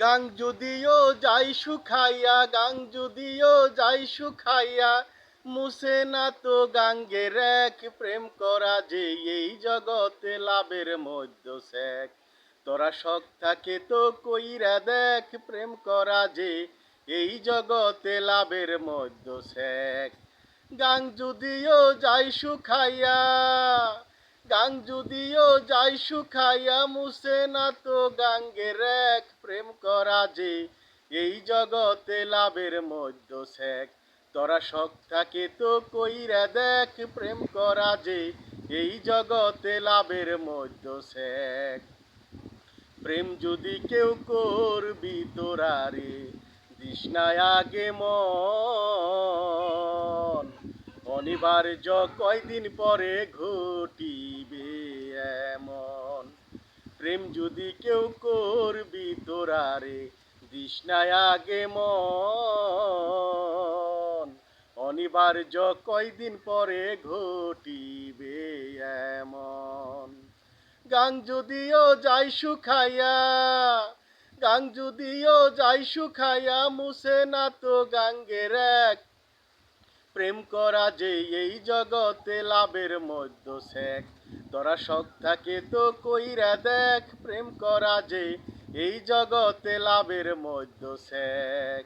গাং যদিও যাই শুখাইয়া, গাং যদিও যাই শুখাইয়া মুসে না তো গাঙ্গের এক প্রেম করা যে এই জগতে লাভের মধ্য শেখ তোরা শখ থাকে তো কইরা দেখ, প্রেম করা যে এই জগতে লাভের মধ্য শেখ গাং যদিও যাই শুখাইয়া গাং যদিও যাই শুখাইয়া মুসে না তো গাঙ্গের এক প্রেম করা যে, এই জগতে লাভের মধ্য শেখ। তোরা শখ থাকে তো কইরা দেখ, প্রেম করা যে, এই জগতে লাভের মধ্য শেখ। প্রেম যদি কেউ করবি তোরা রে তৃষ্ণায় আগে মন। অনিবার্য কয়দিন পরে ঘটিবে এমন? প্রেম যদি কেউ করবি তোরা রে তৃষ্ণায় আগে মন। অনিবার্য কয়দিন পরে ঘটিবে এমন? গাং যদিও যাই শুখাইয়া গাং যদিও যাই শুখাইয়া মুসে না তো গাঙ্গের এক প্রেম করা যে এই জগতে লাভের মধ্য শেখ তোরা শখ থাকে তো কইরা দেখ, প্রেম করা যে এই জগতে লাভের মধ্য শেখ